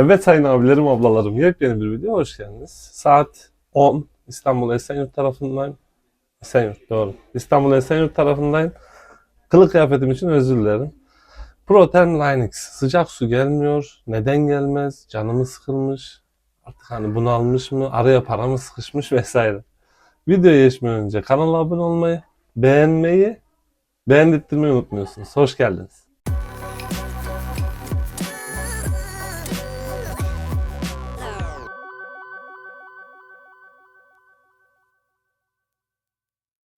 Evet sayın abilerim, ablalarım, yepyeni bir video hoş geldiniz. Saat 10, İstanbul Esenyurt tarafındayım. Esenyurt, doğru. İstanbul Esenyurt tarafındayım. Kılık kıyafetim için özür dilerim. Protein Linux, sıcak su gelmiyor, neden gelmez, canımı sıkılmış, artık hani bunalmış mı, araya para mı sıkışmış vesaire. Videoya geçmeden önce kanala abone olmayı, beğenmeyi, beğendirtmeyi unutmuyorsunuz. Hoş geldiniz.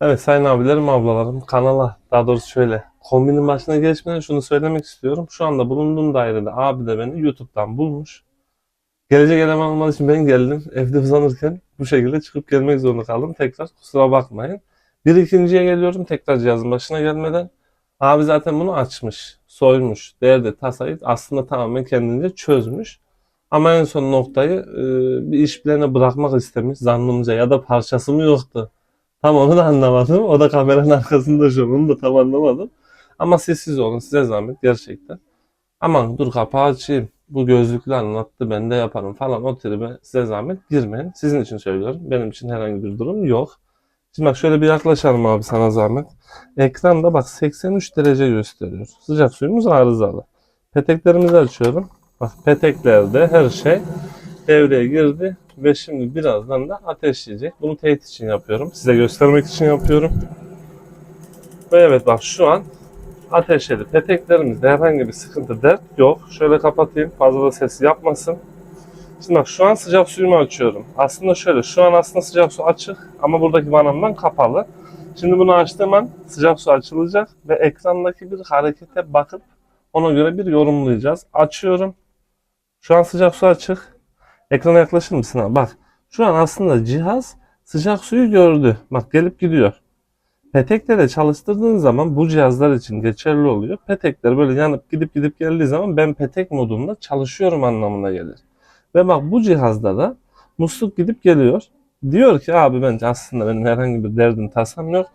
Evet sayın abilerim, ablalarım kanala daha doğrusu şöyle kombinin başına geçmeden şunu söylemek istiyorum. Şu anda bulunduğum dairede abi de beni YouTube'dan bulmuş. Gelecek eleman olmadığı için ben geldim. Evde uzanırken bu şekilde çıkıp gelmek zorunda kaldım. Tekrar kusura bakmayın. Bir ikinciye geliyorum tekrar cihazın başına gelmeden. Abi zaten bunu açmış, soymuş, derdi, tasayı aslında tamamen kendince çözmüş. Ama en son noktayı e, bir iş bilene bırakmak istemiş zannımca ya da parçası mı yoktu. Tam onu da anlamadım. O da kameranın arkasında şu an. Onu da tam anlamadım. Ama sessiz olun. Size zahmet gerçekten. Aman dur kapağı açayım. Bu gözlüklü anlattı ben de yaparım falan. O tribe size zahmet girmeyin. Sizin için söylüyorum. Benim için herhangi bir durum yok. Şimdi bak şöyle bir yaklaşalım abi sana zahmet. Ekranda bak 83 derece gösteriyor. Sıcak suyumuz arızalı. Peteklerimizi açıyorum. Bak peteklerde her şey devreye girdi ve şimdi birazdan da ateşleyecek. Bunu teyit için yapıyorum. Size göstermek için yapıyorum. Ve evet bak şu an ateşledi. Peteklerimizde herhangi bir sıkıntı dert yok. Şöyle kapatayım fazla da ses yapmasın. Şimdi bak şu an sıcak suyumu açıyorum. Aslında şöyle şu an aslında sıcak su açık ama buradaki vanamdan kapalı. Şimdi bunu açtığım an sıcak su açılacak ve ekrandaki bir harekete bakıp ona göre bir yorumlayacağız. Açıyorum. Şu an sıcak su açık. Ekrana yaklaşır mısın abi? Bak şu an aslında cihaz sıcak suyu gördü. Bak gelip gidiyor. Petekleri çalıştırdığın zaman bu cihazlar için geçerli oluyor. Petekler böyle yanıp gidip gidip geldiği zaman ben petek modunda çalışıyorum anlamına gelir. Ve bak bu cihazda da musluk gidip geliyor. Diyor ki abi bence aslında benim herhangi bir derdim tasam yok.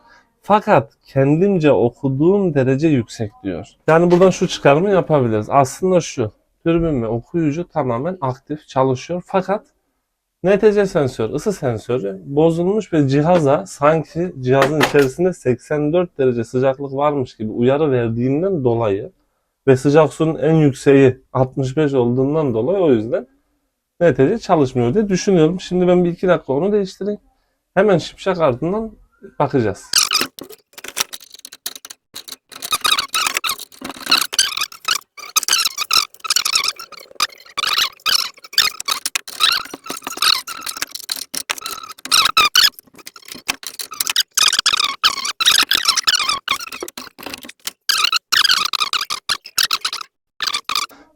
Fakat kendimce okuduğum derece yüksek diyor. Yani buradan şu çıkarımı yapabiliriz. Aslında şu. Türbin ve okuyucu tamamen aktif çalışıyor. Fakat NTC sensör, ısı sensörü bozulmuş ve cihaza sanki cihazın içerisinde 84 derece sıcaklık varmış gibi uyarı verdiğinden dolayı ve sıcak suyun en yükseği 65 olduğundan dolayı o yüzden NTC çalışmıyor diye düşünüyorum. Şimdi ben bir iki dakika onu değiştireyim. Hemen şipşak ardından bakacağız.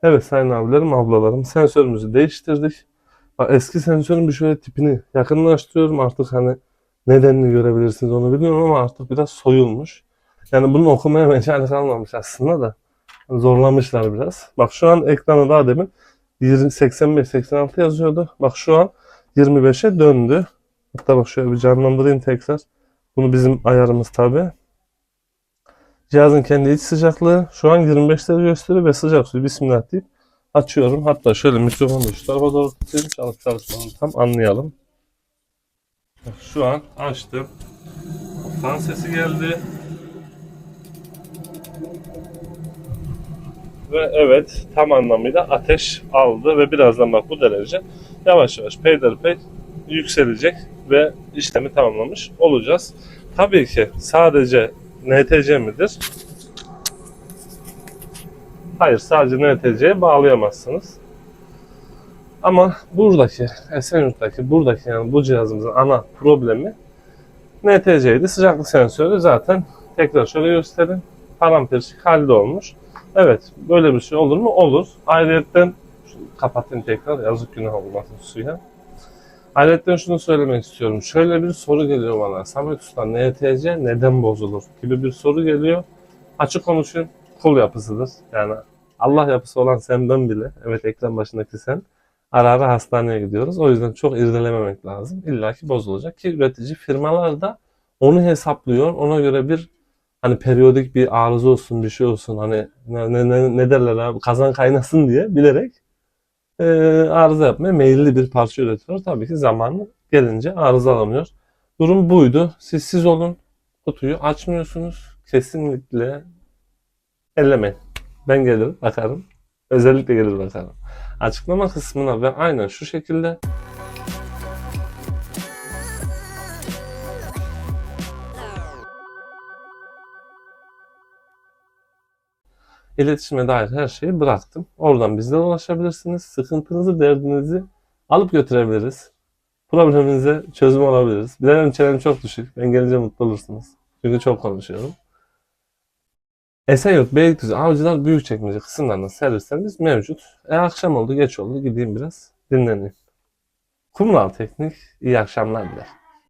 Evet sayın abilerim, ablalarım sensörümüzü değiştirdik. Bak, eski sensörün bir şöyle tipini yakınlaştırıyorum artık hani nedenini görebilirsiniz onu bilmiyorum ama artık biraz soyulmuş. Yani bunun okumaya mecali kalmamış aslında da zorlamışlar biraz. Bak şu an ekrana daha demin 85-86 yazıyordu. Bak şu an 25'e döndü. Hatta bak şöyle bir canlandırayım tekrar. Bunu bizim ayarımız tabi. Cihazın kendi iç sıcaklığı şu an 25 derece gösteriyor ve sıcak suyu bismillah deyip açıyorum. Hatta şöyle mikrofonu şu tarafa doğru tutayım çalışıp çalışmadığını tam anlayalım. Şu an açtım. Fan sesi geldi. Ve evet tam anlamıyla ateş aldı ve birazdan bak bu derece yavaş yavaş peyderpey yükselecek ve işlemi tamamlamış olacağız. Tabii ki sadece NTC midir? Hayır sadece NTC'ye bağlayamazsınız. Ama buradaki Esenyurt'taki buradaki yani bu cihazımızın ana problemi NTC'ydi. Sıcaklık sensörü zaten tekrar şöyle göstereyim. Paramperçik halde olmuş. Evet böyle bir şey olur mu? Olur. Şunu kapatayım tekrar yazık günah olmasın suya. Ayrıca şunu söylemek istiyorum. Şöyle bir soru geliyor bana. Samet Usta NTC neden bozulur? gibi bir soru geliyor. Açık konuşayım. Kul yapısıdır. Yani Allah yapısı olan senden bile, evet ekran başındaki sen, ara ara hastaneye gidiyoruz. O yüzden çok irdelememek lazım. İlla ki bozulacak ki üretici firmalar da onu hesaplıyor. Ona göre bir hani periyodik bir arıza olsun, bir şey olsun. Hani ne, ne, ne, derler abi kazan kaynasın diye bilerek e, arıza yapmaya meyilli bir parça üretiyor. Tabii ki zamanı gelince arızalanıyor. Durum buydu. Siz siz olun. Kutuyu açmıyorsunuz. Kesinlikle ellemeyin. Ben gelirim bakarım. Özellikle gelir bakarım. Açıklama kısmına ben aynen şu şekilde iletişime dair her şeyi bıraktım. Oradan bizlere ulaşabilirsiniz. Sıkıntınızı, derdinizi alıp götürebiliriz. Probleminize çözüm olabiliriz. Bilerim çenem çok düşük. Ben gelince mutlu olursunuz. Çünkü çok konuşuyorum. Esenyurt, Beylikdüzü, Avcılar, Büyükçekmece kısımlarında servislerimiz mevcut. E akşam oldu, geç oldu. Gideyim biraz dinleneyim. Kumral Teknik, iyi akşamlar dilerim.